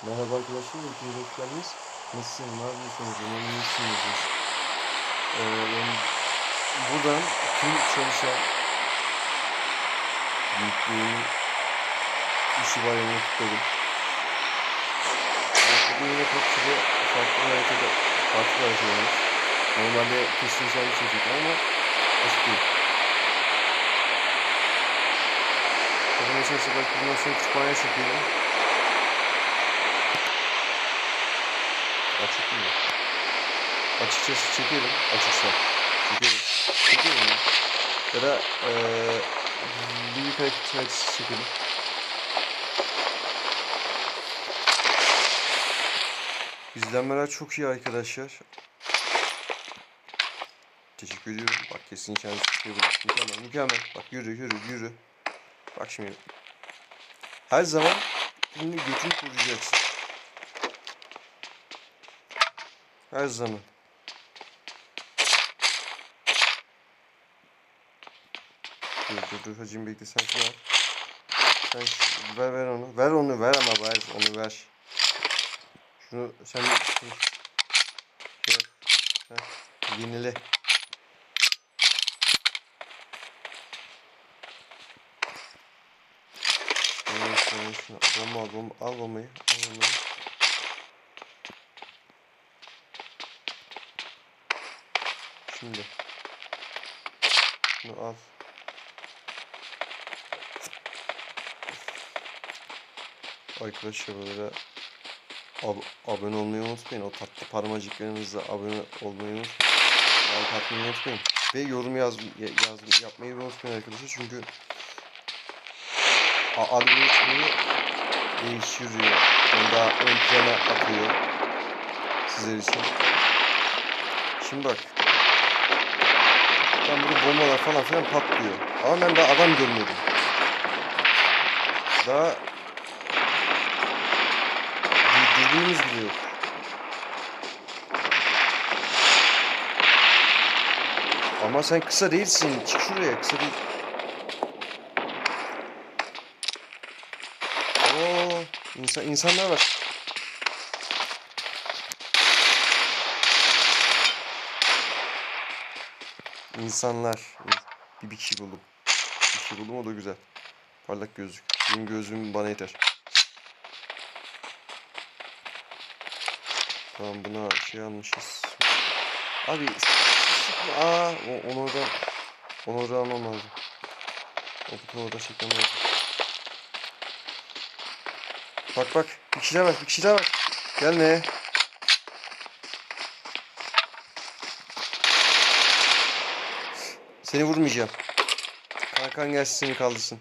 Merhaba arkadaşlar, hepiniz hoş geldiniz. Nasılsınız, ne yapıyorsunuz, iyisinizdir. Ee, yani buradan tüm çalışan büyüklerin işi bayramını kutladım. Evet, Bugün yine çok sıra farklı bir harekete, farklı hareket. Normalde kesin şarkı çekecek ama açık değil. Kafamı içerisinde bak, bundan sonra kütüphane çekiyorum. Açık mı? Açıkçası çekerim. Açıksa. Çekerim. Çekerim ya. Ya da eee büyük hareket açısı çekelim. İzlenmeler çok iyi arkadaşlar. Teşekkür ediyorum. Bak kesin şans çıkabilir. Mükemmel, mükemmel. Bak yürü, yürü, yürü. Bak şimdi. Her zaman şimdi götünü koruyacaksın. Her zaman. Dur dur dur hacım bekle sen şunu al. Sen şu- ver ver onu. Ver onu ver ama ver onu ver. Şunu sen şunu, şey yap. Heh, yenile. Evet, şunu, şunu. Bomba bomba al bombayı. Al bombayı. Şimdi. Bunu al. Arkadaşlar böyle ab abone olmayı unutmayın. O tatlı parmacıklarınızla abone olmayı unutmayın. Like atmayı unutmayın. Ve yorum yaz, yaz yapmayı unutmayın arkadaşlar. Çünkü algoritmayı değiştiriyor. Yani daha ön plana atıyor. Sizler için. Şimdi bak. Tam burada bombalar falan filan patlıyor. Ama ben daha adam görmedim. Daha dürbünümüz bile yok. Ama sen kısa değilsin. Çık şuraya. Kısa değil. Oo, insan insanlar var. İnsanlar. Bir, bir kişi buldum. Bir kişi buldum o da güzel. Parlak gözlük. Benim gözlüğüm bana yeter. Tamam buna şey almışız. Abi sıkma. Aa, onu oradan onu oradan almam lazım. O kutu orada çekmem lazım. Bak bak bir kişi daha var bir kişi daha var. Gelme. Seni vurmayacağım. Kankan gelsin seni kaldırsın.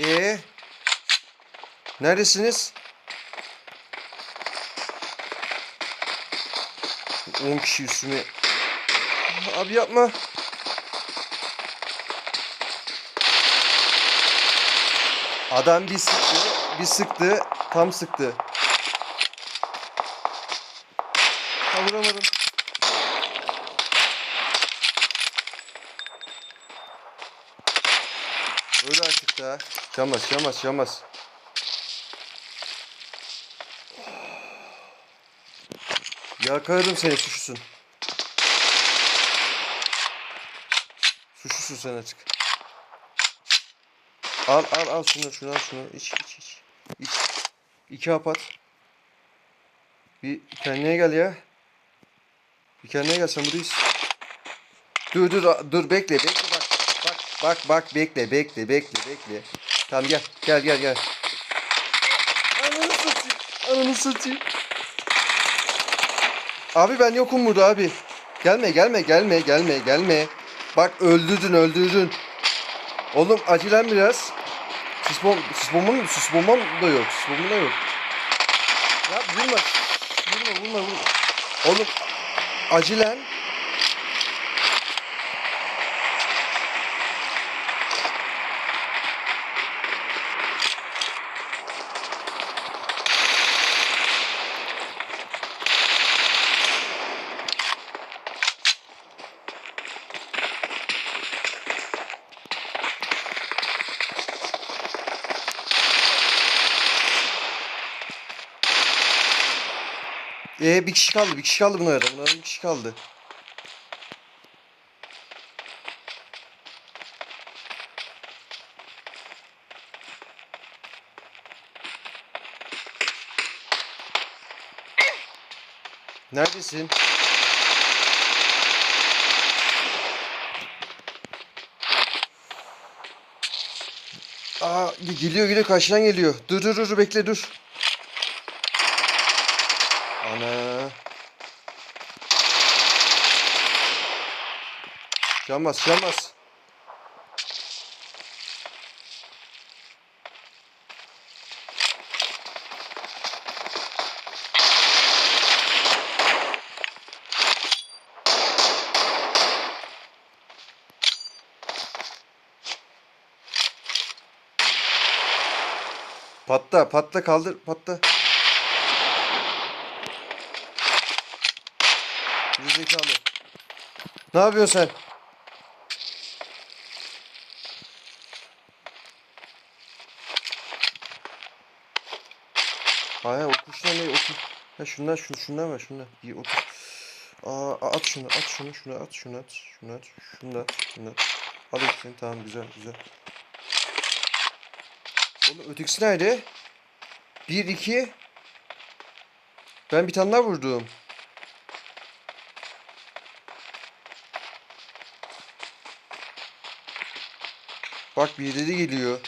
Ee? Neredesiniz? 10 kişi üstüme. Abi yapma. Adam bir sıktı, bir sıktı, tam sıktı. Ha, vuramadım. Öyle artık da. Camaz, camaz, camaz. Yakarım seni suçlusun. Suçlusun sen açık. Al al al şunu şunu al şunu iç iç iç. İç. İki apat. Bir kendine gel ya. Bir kendine gel sen buradayız. Dur dur dur bekle bekle bak. Bak bak bak bekle bekle bekle bekle. Tamam gel gel gel gel. Ananı satayım. Ananı satayım. Abi ben yokum burada abi. Gelme gelme gelme gelme gelme. Bak öldürdün öldürdün. Oğlum acilen biraz. Sis, bom sis bombam, da yok. Sis bombam da yok. Ya vurma. Vurma vurma vurma. Oğlum acilen. Ee bir kişi kaldı. Bir kişi kaldı bunlarda. Bunların bir kişi kaldı. Neredesin? Aa geliyor geliyor karşıdan geliyor. Dur dur dur bekle dur. Canmaz canmaz. Patla patla kaldır patla. Gerizekalı. Ne yapıyorsun sen? Hayır o kuşlar ne? O kuş... Ha şundan şunu şundan ver şundan. İyi otur. Aa at şunu at şunu şunu at şunu at şunu at şunu at şunu. Al hepsini tamam güzel güzel. Oğlum ötekisi nerede? Bir iki. Ben bir tane daha vurdum. Bak birileri geliyor.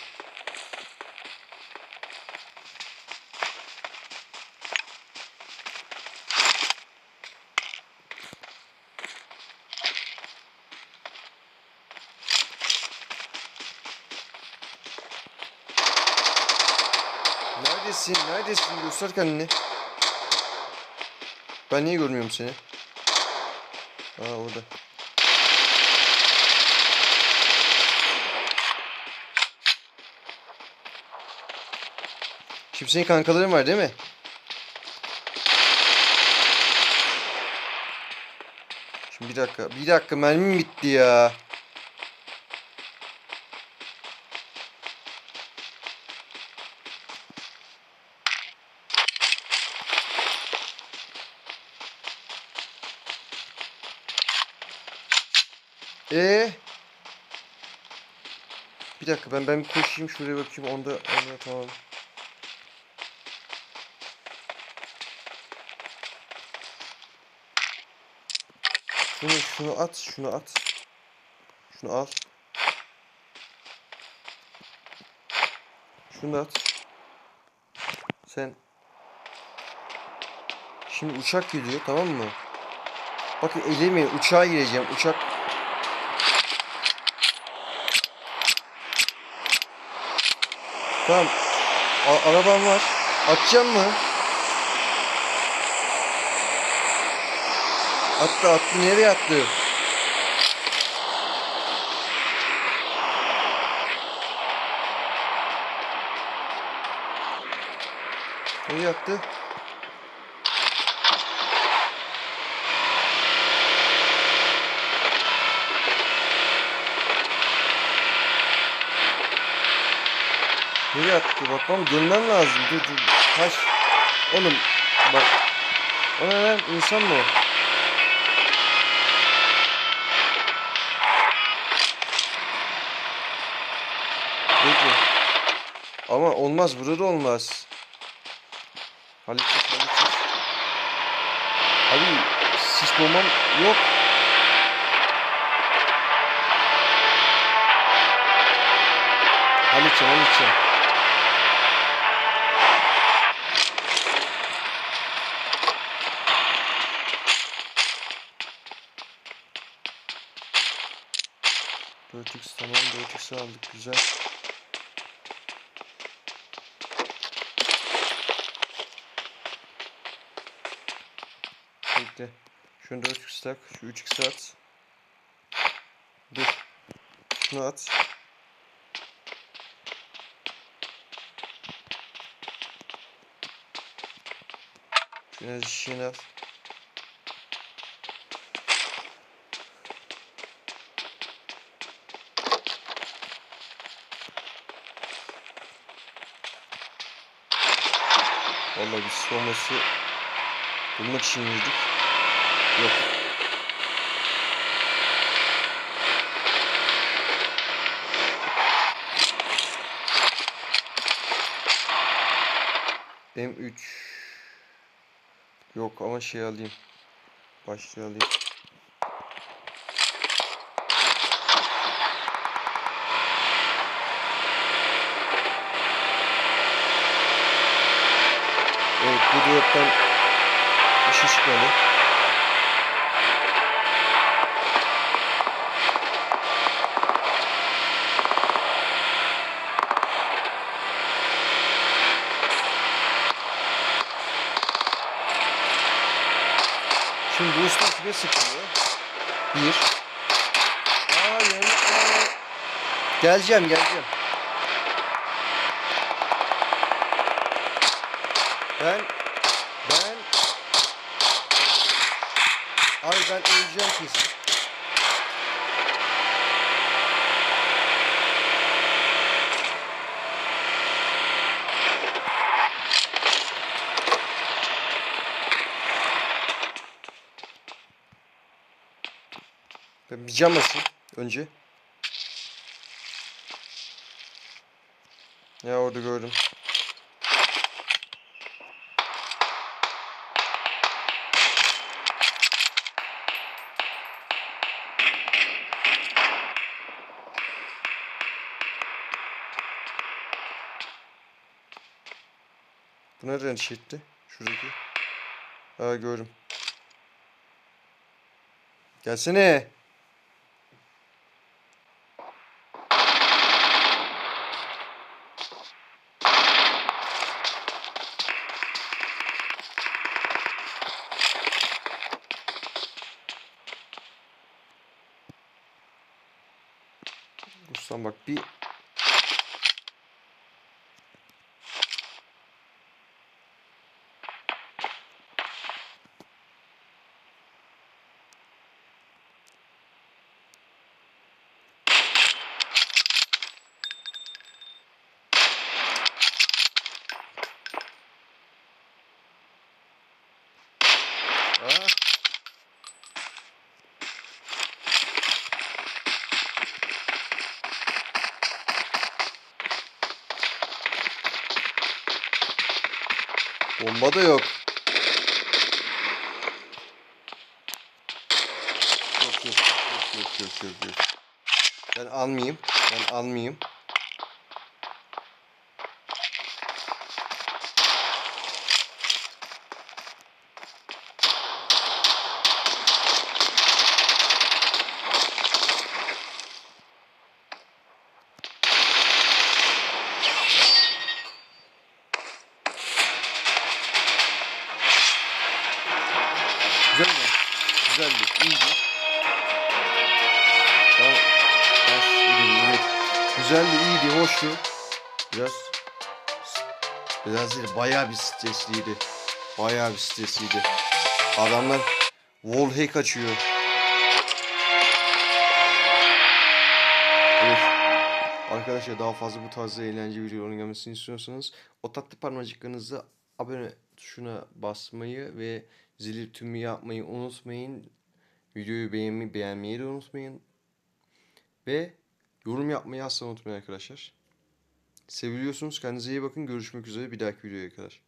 Neredesin? Neredesin? Göster kendini. Ben niye görmüyorum seni? Aa orada. Şimdi senin kankaların var değil mi? Şimdi bir dakika. Bir dakika mermim bitti ya. Ee? Bir dakika ben ben bir koşayım şuraya bakayım onda onda tamam. Şunu şunu at şunu at. Şunu al. Şunu at. Sen Şimdi uçak geliyor tamam mı? Bakın elemeyin uçağa gireceğim uçak Tamam. A- arabam var. Atacağım mı? Attı attı. Nereye attı? Nereye attı? Nereye attı? Bakmam dönmem lazım. Dur dur. Taş. Oğlum bak. O ne lan? İnsan mı o? Bekle. Ama olmaz. Burada da olmaz. Halledeceğiz halledeceğiz. Abi sis bombam yok. Halledeceğim halledeceğim. 4x aldık güzel. Bekle. Şunu 4x tak. Şu 3x at. Dur. Şunu at. Şu enerji şişeni al. Vallahi bir sis bombası Bulmak için girdik. Yok. M3 Yok ama şey alayım. Başlığı alayım. Evet bu droptan bir şey çıkmadı. Şimdi bu usta kime sıkılıyor? Bir. Aa yani aa. Geleceğim geleceğim. Ben ben öleceğim kesin. Bir cam basayım önce. Ya orada gördüm. Bu nereden çekti? Şuradaki. Ha gördüm. Gelsene. Ruslan bak bir Aa. Bomba da yok. Yok yok yok yok yok yok. Ben almayayım. Ben almayayım. Bayağı bir stresliydi. Bayağı bir stresliydi. Adamlar wall hack açıyor. Evet. Arkadaşlar daha fazla bu tarzda eğlence videolarının gelmesini istiyorsanız o tatlı parmacıklarınızı abone tuşuna basmayı ve zili tümü yapmayı unutmayın. Videoyu beğenmeyi, beğenmeyi de unutmayın. Ve yorum yapmayı asla unutmayın arkadaşlar. Seviliyorsunuz. Kendinize iyi bakın. Görüşmek üzere bir dahaki videoya kadar.